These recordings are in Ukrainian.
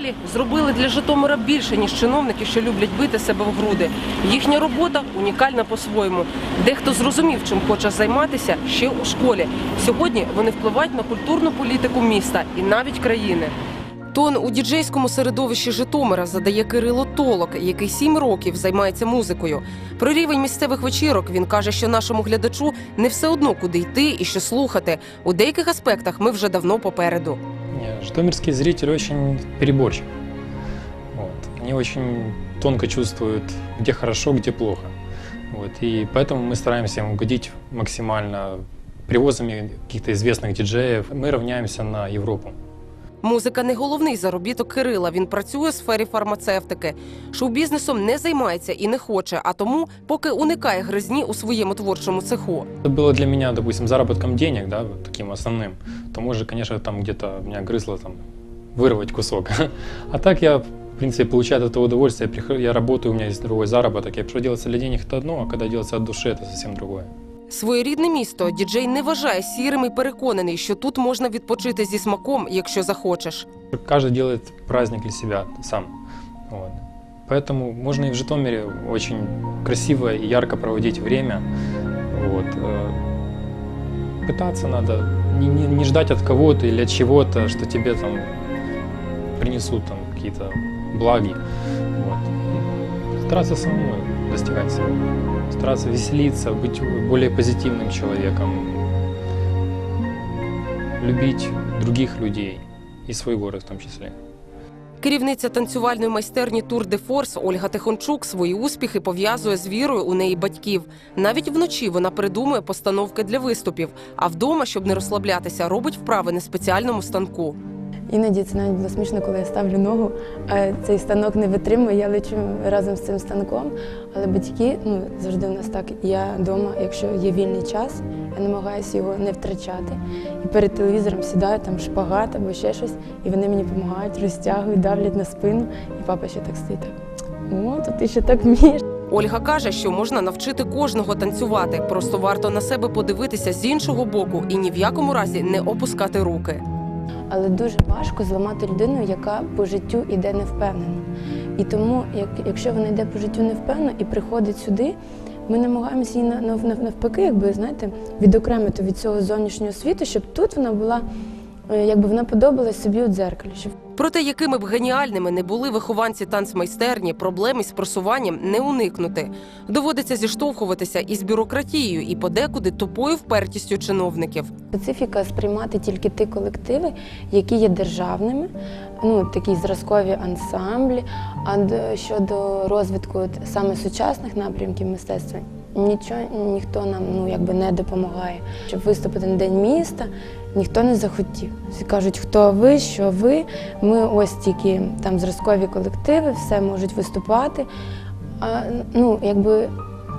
далі зробили для Житомира більше, ніж чиновники, що люблять бити себе в груди. Їхня робота унікальна по-своєму. Дехто зрозумів, чим хоче займатися ще у школі. Сьогодні вони впливають на культурну політику міста і навіть країни. Тон у діджейському середовищі Житомира задає Кирило Толок, який сім років займається музикою. Про рівень місцевих вечірок він каже, що нашому глядачу не все одно куди йти і що слухати. У деяких аспектах ми вже давно попереду. Житомирский зритель очень переборчив. Вот. Они очень тонко чувствуют, где хорошо, где плохо. Вот. И поэтому мы стараемся им угодить максимально привозами каких-то известных диджеев. Мы равняемся на Европу. Музика не головний заробіток Кирила. Він працює у сфері фармацевтики. Шоу-бізнесом не займається і не хоче, а тому поки уникає гризні у своєму творчому цеху. Это было для меня, допустим, заработком денег, да, вот таким основным. То может, конечно, там где-то меня грызло там вырвать кусок. А так я, в принципе, получаю от этого удовольствие. Я, прихожу, я работаю, у меня есть другой заработок. Я пришел делаться для денег, это одно, а когда делаться от души, это совсем другое. Своєрідне місто діджей не вважає сірим і переконаний, що тут можна відпочити зі смаком, якщо захочеш. Каждый делает праздник для себя сам. Вот. Поэтому можно и в Житомире очень красиво и ярко проводить время. Вот. э, Пытаться надо, не, не- не ждать от кого-то или от чего-то, что тебе там принесут там какие-то благи. Вот. И Стараться самому достигать всего. Стараться веселиться, быть более позитивным человеком. Любить других людей и свой город в том числе. Керівниця танцювальної майстерні Тур де Форс Ольга Тихончук свої успіхи пов'язує з вірою у неї батьків. Навіть вночі вона придумує постановки для виступів, а вдома, щоб не розслаблятися, робить вправи на спеціальному станку. Іноді це навіть було смішно, коли я ставлю ногу, а цей станок не витримує, я лечу разом з цим станком. Але батьки, ну завжди у нас так, я вдома, якщо є вільний час, я намагаюся його не втрачати. І перед телевізором сідаю там шпагат або ще щось, і вони мені допомагають, розтягують, давлять на спину. І папа ще так стоїть. О, то ти ще так вмієш. Ольга каже, що можна навчити кожного танцювати, просто варто на себе подивитися з іншого боку і ні в якому разі не опускати руки. Але дуже важко зламати людину, яка по життю йде невпевнено. І тому, як, якщо вона йде по життю невпевнено і приходить сюди, ми намагаємося її на- нав- нав- навпаки, якби знаєте, відокремити від цього зовнішнього світу, щоб тут вона була, е, якби вона подобалась собі у дзеркалі. Проте, якими б геніальними не були вихованці танцмайстерні, проблем із просуванням не уникнути. Доводиться зіштовхуватися із бюрократією і подекуди тупою впертістю чиновників. специфіка сприймати тільки ті колективи, які є державними, ну такі зразкові ансамблі. А щодо розвитку саме сучасних напрямків мистецтва, нічого ніхто нам ну якби не допомагає. Щоб виступити на день міста, ніхто не захотів. Всі кажуть, хто ви, що ви. Ми ось тільки там зразкові колективи, все можуть виступати. А ну якби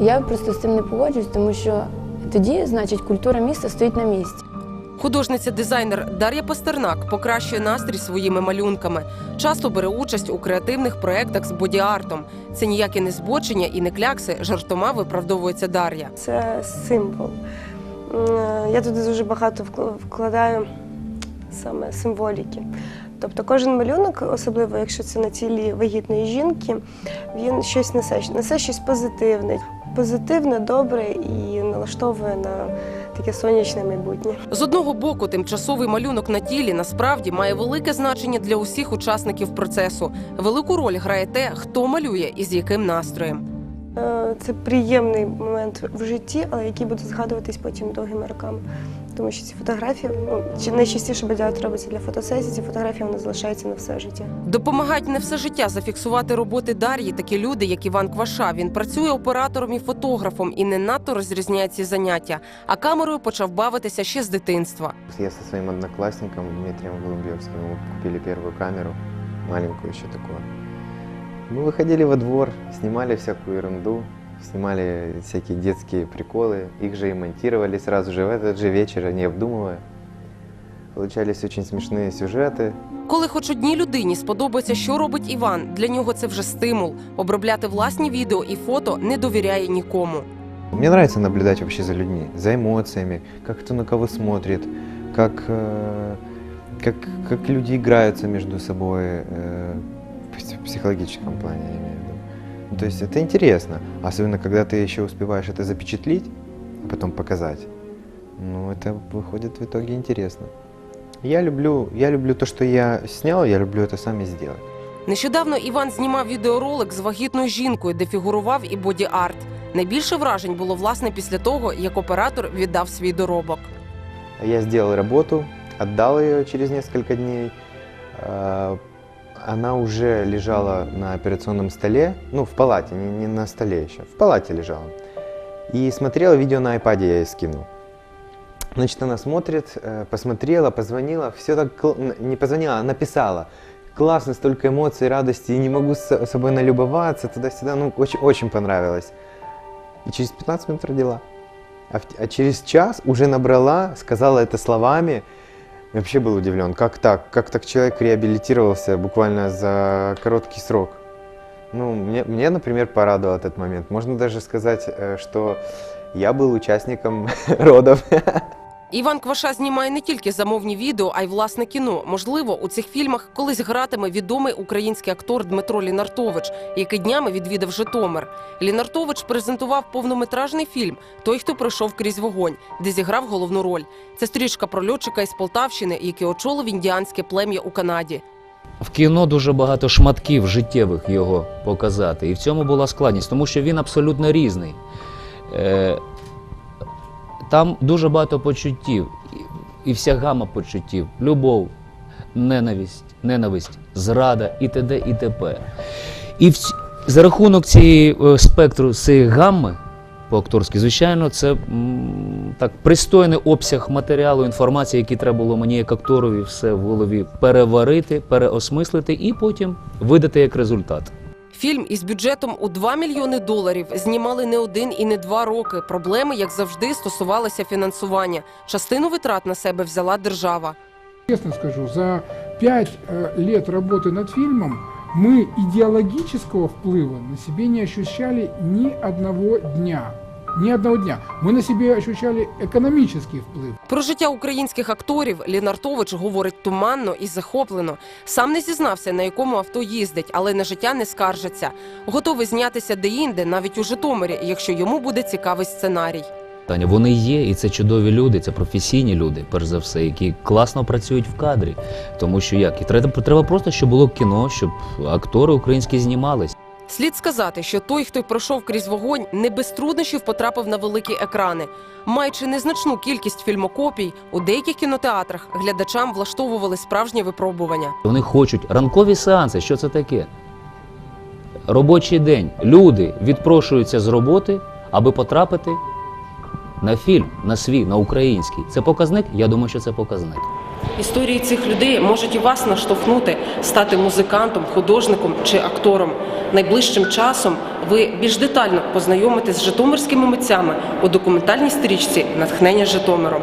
я просто з цим не погоджуюсь, тому що тоді, значить, культура міста стоїть на місці. Художниця-дизайнер Дар'я Пастернак покращує настрій своїми малюнками. Часто бере участь у креативних проєктах з боді-артом. Це ніяке не збочення і не клякси. Жартома виправдовується Дар'я. це символ. Я туди дуже багато вкл- вкладаю саме символіки. Тобто кожен малюнок, особливо якщо це на тілі вагітної жінки, він щось несе, несе щось позитивне. Позитивне, добре і налаштовує на таке сонячне майбутнє. З одного боку, тимчасовий малюнок на тілі насправді має велике значення для усіх учасників процесу. Велику роль грає те, хто малює і з яким настроєм. Е, Це приємний момент в житті, але який буде згадуватись потім довгими роками Тому що ці фотографії, ну, чи найчастіше бадяут робиться для фотосесії, ці фотографії вони залишаються на все життя. Допомагають не все життя зафіксувати роботи Дар'ї такі люди, як Іван Кваша. Він працює оператором і фотографом і не надто розрізняє ці заняття. А камерою почав бавитися ще з дитинства. Я со своим одноклассником Дмитрием Голубевским мы купили первую камеру, маленькую еще такую. Мы выходили во двор, снимали всякую ерунду, снимали всякие детские приколы, их же и монтировали сразу же в этот же вечер, не обдумывая. Получались очень смешные сюжеты. Коли хоч одній людині сподобається, що робить Іван, для нього це вже стимул. Обробляти власні відео і фото не довіряє нікому. Мне нравится наблюдать вообще за людьми, за эмоциями, как кто на кого смотрит, как, э, как, как люди играются между собой э, в пс- психологическом то есть это интересно, особенно когда ты еще успеваешь это запечатлить, а потом показать. Ну, это выходит в итоге интересно. Я люблю, я люблю то, что я снял, я люблю это сами сделать. Нещодавно Іван знімав відеоролик з вагітною жінкою, де фігурував і боді-арт. Найбільше вражень було власне після того, як оператор віддав свій доробок. Я сделал работу, отдал ее через несколько дней. Она уже лежала на операционном столе, ну, в палате, не, не на столе еще, в палате лежала. И смотрела видео на iPad, я ей скинул. Значит, она смотрит, э, посмотрела, позвонила, все так, не позвонила, а написала. Классно, столько эмоций, радости, и не могу с собой налюбоваться, туда-сюда, ну, очень, очень понравилось. И через 15 минут родила. А, в- а через час уже набрала, сказала это словами. Я вообще был удивлен, как так? Как так человек реабилитировался буквально за короткий срок? Ну, мне, мне, например, порадовал этот момент. Можно даже сказать, э, что я был участником родов. Іван Кваша знімає не тільки замовні відео, а й власне кіно. Можливо, у цих фільмах колись гратиме відомий український актор Дмитро Лінартович, який днями відвідав Житомир. Лінартович презентував повнометражний фільм Той, хто пройшов крізь вогонь, де зіграв головну роль. Це стрічка про льотчика із Полтавщини, який очолив індіанське плем'я у Канаді. В кіно дуже багато шматків життєвих його показати. І в цьому була складність, тому що він абсолютно різний. Там дуже багато почуттів, і- вся гама почуттів: любов, ненависть, ненависть, зрада і т.д. і т.п. І в, за рахунок цієї е, спектру цієї гамми по-акторськи, звичайно, це м, так пристойний обсяг матеріалу, інформації, який треба було мені як акторові все в голові переварити, переосмислити і потім видати як результат. Фільм із бюджетом у 2 мільйони доларів знімали не один і не два роки. Проблеми, як завжди, стосувалися фінансування. Частину витрат на себе взяла держава. Честно скажу, за пять э, лет работы над фильмом мы идеологического вплыва на себе не ощущали ни одного дня. Ни одного дня. Мы на себе ощущали экономический вплыв. Про життя українських акторів Лінартович говорить туманно і захоплено. Сам не зізнався, на якому авто їздить, але на життя не скаржиться. Готовий знятися де-інде, навіть у Житомирі, якщо йому буде цікавий сценарій. Таня, вони є, і це чудові люди, це професійні люди, перш за все, які класно працюють в кадрі. Тому що як? І треба, треба просто, щоб було кіно, щоб актори українські знімались. Слід сказати, що той, хто пройшов крізь вогонь, не без труднощів потрапив на великі екрани. Маючи незначну кількість фільмокопій, у деяких кінотеатрах глядачам влаштовували справжнє випробування. Вони хочуть ранкові сеанси. Що це таке? Робочий день. Люди відпрошуються з роботи, аби потрапити на фільм, на свій, на український. Це показник? Я думаю, що це показник. Історії цих людей можуть і вас наштовхнути стати музикантом, художником чи актором. Найближчим часом ви більш детально познайомитесь з житомирськими митцями у документальній стрічці Натхнення Житомиром.